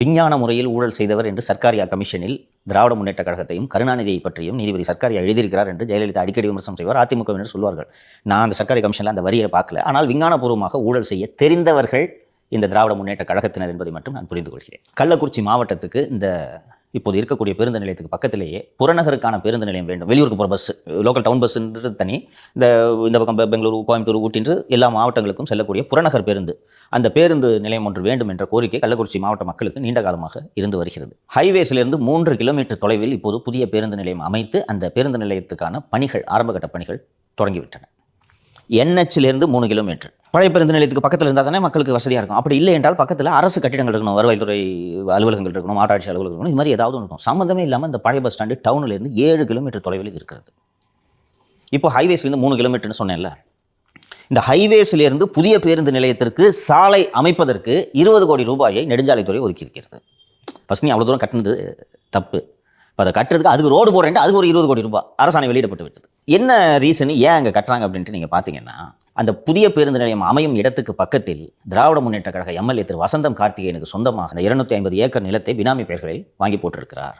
விஞ்ஞான முறையில் ஊழல் செய்தவர் என்று சர்க்காரியா கமிஷனில் திராவிட முன்னேற்ற கழகத்தையும் கருணாநிதியை பற்றியும் நீதிபதி சர்க்காரியா எழுதியிருக்கிறார் என்று ஜெயலலிதா அடிக்கடி விமர்சனம் செய்வார். அதிமுகவினர் சொல்வார்கள் நான் அந்த சர்க்காரி கமிஷனில் அந்த வரியை பார்க்கல. ஆனால் விஞ்ஞானபூர்வமாக ஊழல் செய்ய தெரிந்தவர்கள் இந்த திராவிட முன்னேற்ற கழகத்தினர் என்பதை மட்டும் நான் புரிந்து கொள்கிறேன் கள்ளக்குறிச்சி மாவட்டத்துக்கு இந்த இப்போது இருக்கக்கூடிய பேருந்து நிலையத்துக்கு பக்கத்திலேயே புறநகருக்கான பேருந்து நிலையம் வேண்டும். வெளியூருக்கு போகிற பஸ் லோக்கல் டவுன் பஸ்ன்றது தனி. இந்த இந்த பக்கம் பெங்களூரு கோயம்புத்தூர் ஊட்டின்று எல்லா மாவட்டங்களுக்கும் செல்லக்கூடிய புறநகர் பேருந்து. அந்த பேருந்து நிலையம் ஒன்று வேண்டும் என்ற கோரிக்கை கள்ளக்குறிச்சி மாவட்ட மக்களுக்கு நீண்ட காலமாக இருந்து வருகிறது. ஹைவேஸிலிருந்து மூன்று கிலோமீட்டர் தொலைவில் இப்போது புதிய பேருந்து நிலையம் அமைத்து அந்த பேருந்து நிலையத்துக்கான பணிகள் ஆரம்பகட்ட பணிகள் தொடங்கிவிட்டன. என்ஹெச்சிலிருந்து மூணு கிலோமீட்டர். பழைய பேருந்து நிலையத்துக்கு பக்கத்தில் இருந்தால் தானே மக்களுக்கு வசதியாக இருக்கும். அப்படி இல்லை என்றால் பக்கத்தில் அரசு கட்டிடங்கள் இருக்கணும் வருவாய்த்துறை அலுவலகங்கள் இருக்கணும் மாட்டாட்சி அலுவலகம் இருக்கணும் இது மாதிரி ஏதாவது ஒன்று இருக்கும் சம்மந்தமே இல்லாமல் இந்த பழைய பஸ் ஸ்டாண்டு டவுனிலேருந்து ஏழு கிலோமீட்டர் தொலைவில் இருக்கிறது. இப்போ ஹைவேஸ்லேருந்து மூணு கிலோமீட்டர்னு சொன்னேன்ல. இந்த ஹைவேஸிலிருந்து புதிய பேருந்து நிலையத்திற்கு சாலை அமைப்பதற்கு இருபது கோடி ரூபாயை நெடுஞ்சாலைத்துறை ஒதுக்கியிருக்கிறது. ஃபஸ்ட் நீ அவ்வளோ தூரம் கட்டினது தப்பு. இப்போ அதை கட்டுறதுக்கு அதுக்கு ரோடு போடுறேன் அதுக்கு ஒரு இருபது கோடி ரூபாய் அரசாணை வெளியிடப்பட்டு விட்டது. என்ன ரீசன் ஏன் அங்கே கட்டுறாங்க அப்படின்ட்டு நீங்கள் பார்த்தீங்கன்னா அந்த புதிய பேருந்து நிலையம் அமையும் இடத்துக்கு பக்கத்தில் திராவிட முன்னேற்ற கழக எம்எல்ஏ திரு வசந்தம் கார்த்திகேயனுக்கு சொந்தமாக அந்த இருநூத்தி ஐம்பது ஏக்கர் நிலத்தை பினாமி பெயர்களில் வாங்கி போட்டிருக்கிறார்.